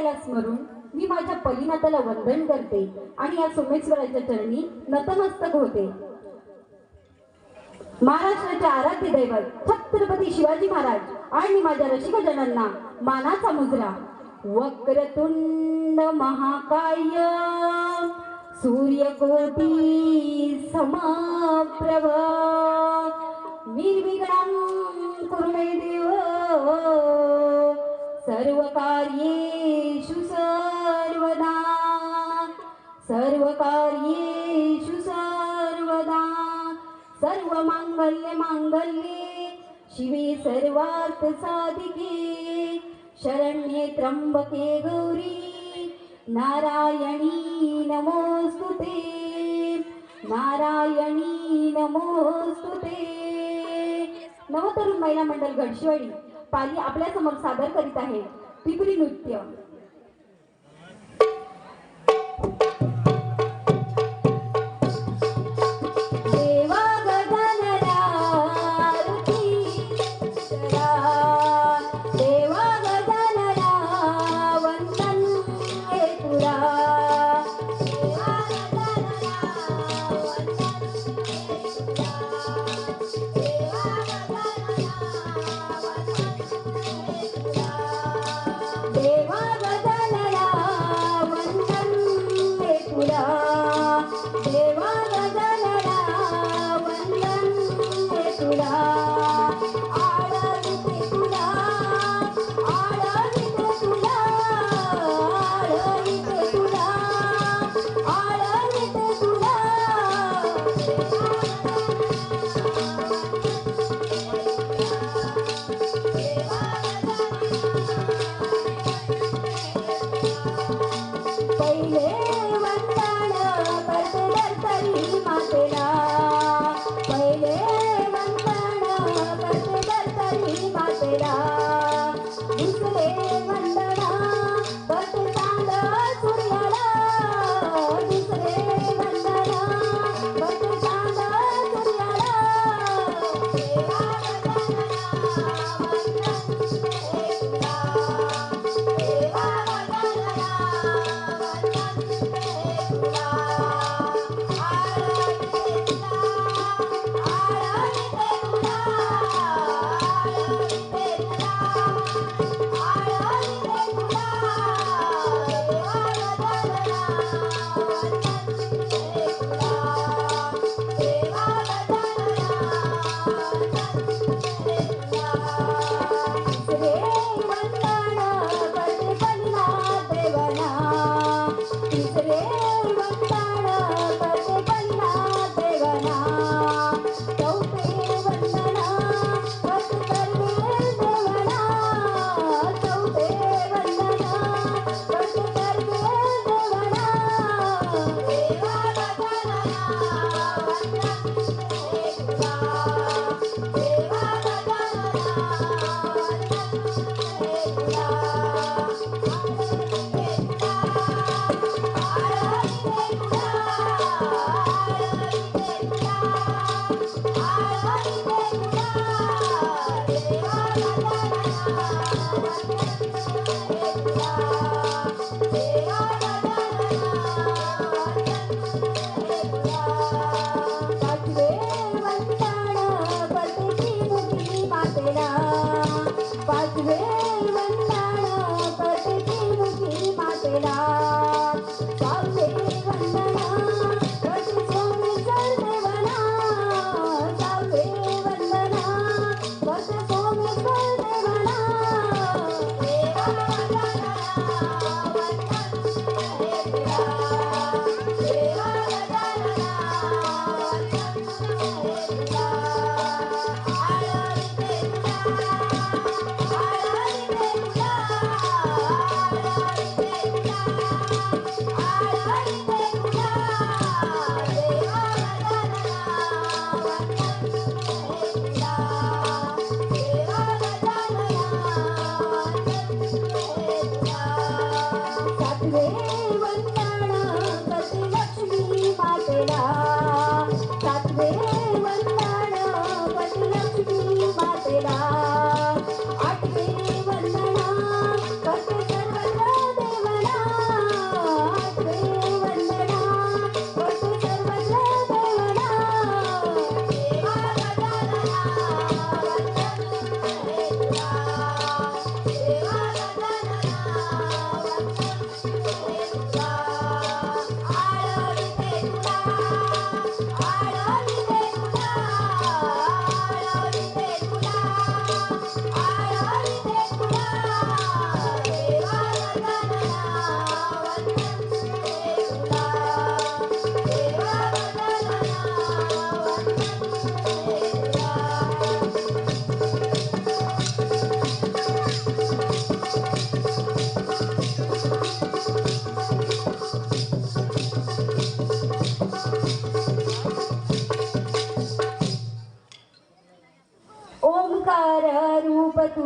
दत्तात्रयाला स्मरून मी माझ्या पलीनाथाला वंदन करते आणि या सोमेश्वराच्या चरणी नतमस्तक होते. महाराष्ट्राचे आराध्य दैवत छत्रपती शिवाजी महाराज आणि माझ्या रसिकजनांना मानाचा मुजरा. वक्रतुंड महाकाय सूर्यकोटी समप्रभ. निर्विघ्नं कुर्मे देव. सर्व कार्येषु सर्वदा सर्व कार्येषु सर्वदा सर्व मांगल्य मांगल्ये शिवे सर्वार्थ साधिके शरण्ये त्र्यंबके गौरी नारायणी नमोस्तुते नारायणी नमोस्तुते। नवतरुण महिला मंडल गडशिवाडी पाली आपल्यासमोर सादर करीत आहे. पिपरी नृत्य. देवा गगनला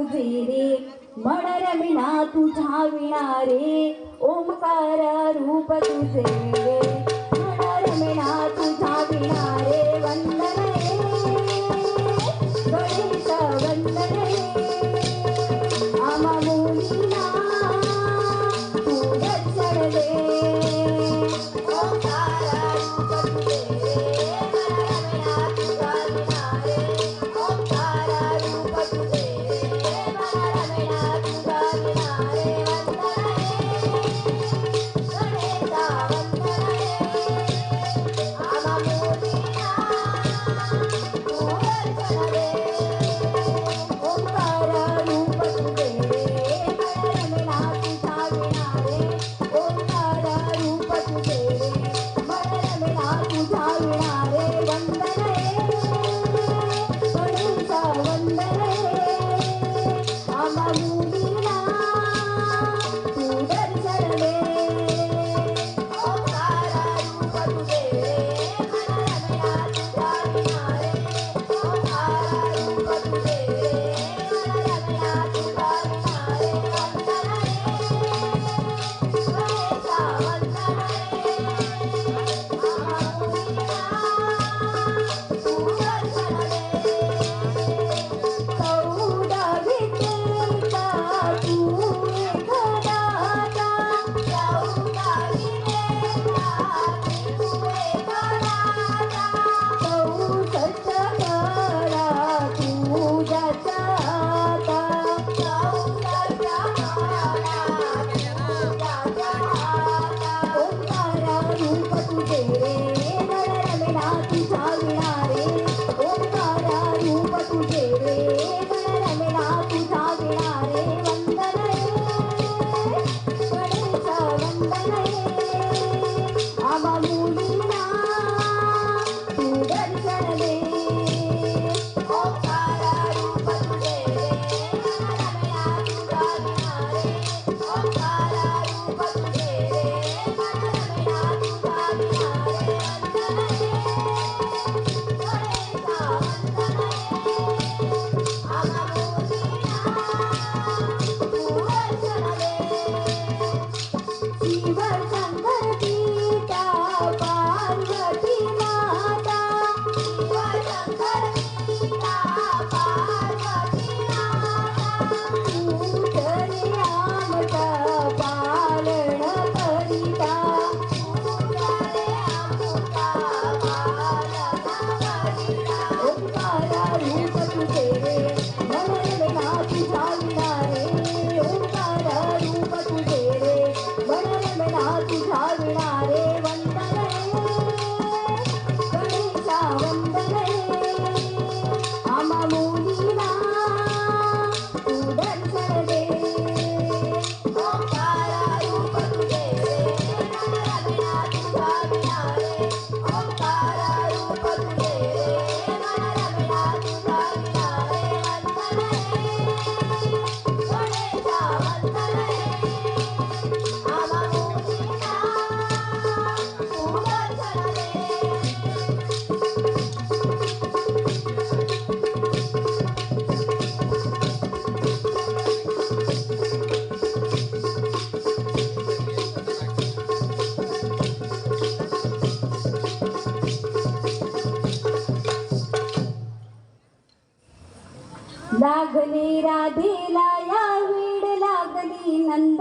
तुझे रे तुझा विणा रे रे लागली राधेला या वेड लागली नंद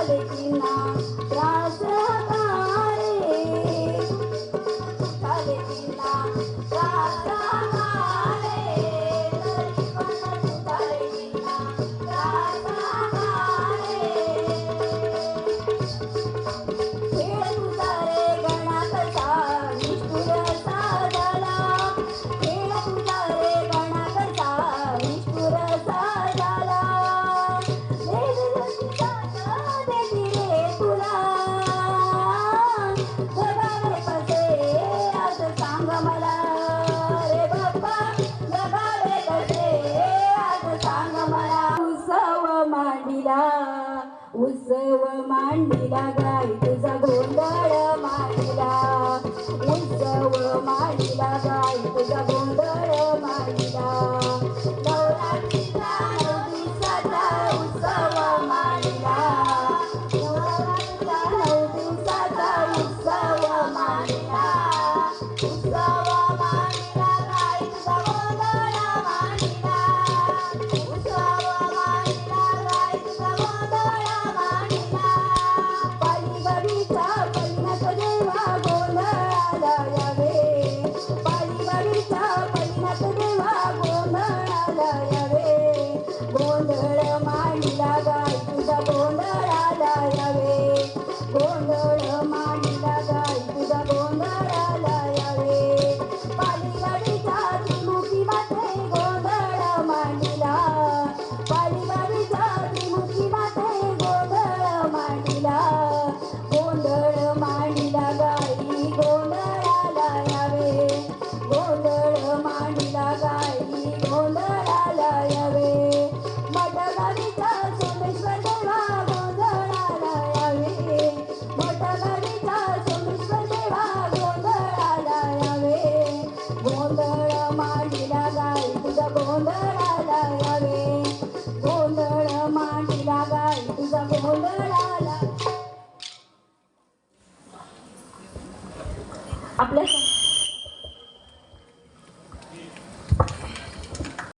Ada Ramala.